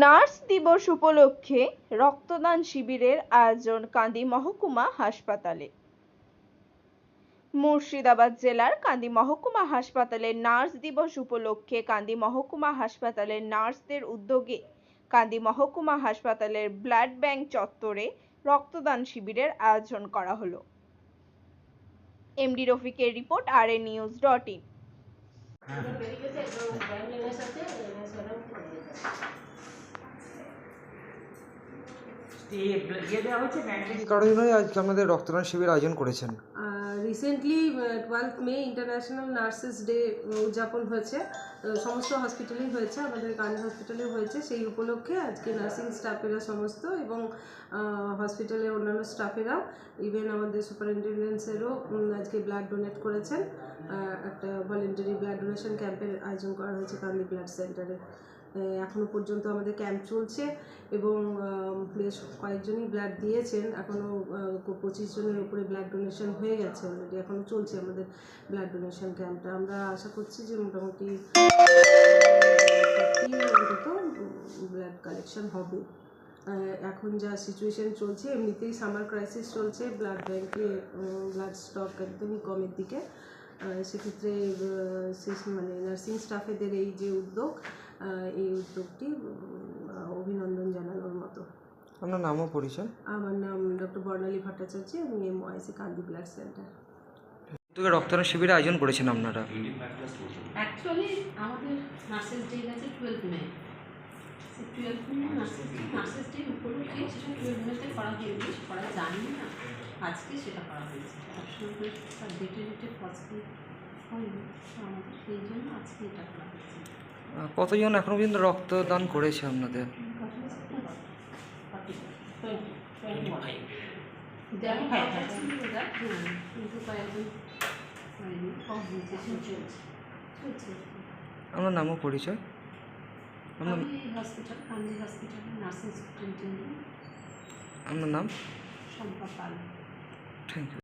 Nurse দিবস উপলক্ষে রক্তদান শিবিরের আয়োজন কান্দি মহকুমা হাসপাতালে। মুর্শিদাবাদ জেলার কান্দি মহকুমা হাসপাতালে নার্স দিবস উপলক্ষে কান্দি মহকুমা হাসপাতালের নার্সদের উদ্যোগে কান্দি মহকুমা হাসপাতালের ব্লাড ব্যাংক চত্বরে রক্তদান শিবিরের আয়োজন করা হলো। এমডি রফিকের report R A news dot in. ইয়ে আজকে আমাদের রক্তদান শিবির আয়োজন করেছেন। Recently twelfth May international nurses day উদযাপন হয়েছে। সমস্ত হসপিটালেই হয়েছে আমাদের কান্দি হসপিটালে হয়েছে। সেই উপলক্ষে আজকে নার্সিং স্টাফেরা সমস্ত এবং হসপিটালের অন্যান্য স্টাফেরাও ইভেন আমাদের সুপারিনটেন্ডেন্টসেরও আজকে ব্লাড ডোনেট করেছেন। একটা ভলেন্টারি ব্লাড ডোনেশন ক্যাম্পের আয়োজন করা হয়েছে কান্দি ব্লাড সেন্টারে এখনও পর্যন্ত আমাদের ক্যাম্প চলছে এবং বেশ কয়েকজনই ব্লাড দিয়েছেন। এখনও পঁচিশ জনের উপরে ব্লাড ডোনেশন হয়ে গেছে অলরেডি এখনও চলছে আমাদের ব্লাড ডোনেশন ক্যাম্পটা আমরা আশা করছি যে মোটামুটি অন্তত ব্লাড কালেকশন হবে। এখন যা সিচুয়েশন চলছে, এমনিতেই সামার ক্রাইসিস চলছে ব্লাড ব্যাংকে ব্লাড স্টক একদমই কমের দিকে। সেক্ষেত্রে মানে নার্সিং স্টাফেদের এই যে উদ্যোগ এই উদ্যোগটি অভিনন্দন জানানোর মতো। আপনার নামও পরিচয়? আমার নাম ডক্টর বর্ণালী ভট্টাচার্য আমি M Y C Kandi blood centre. উদ্যোগে রক্তদান শিবির আয়োজন করেছেন আপনারা? অ্যাকচুয়ালি আমাদের নার্সেস ডে গেছে twelve May. Twelve May nurses day nurses day উপলক্ষে সেটা টুয়েলভ মেতে করা হয়নি করা জানি না। আজকে সেটা করা হয়েছে। তার ডেটে ডেটে পজিটিভ হয়নি। আমাদের সেই জন্য আজকে এটা করা হয়েছে। কতজন এখনও পর্যন্ত রক্তদান করেছে আপনাদের? আপনার নামও পরিচয়? আপনার আমি hospital Kandi hospital nursing superintendent আপনার নাম? Thank you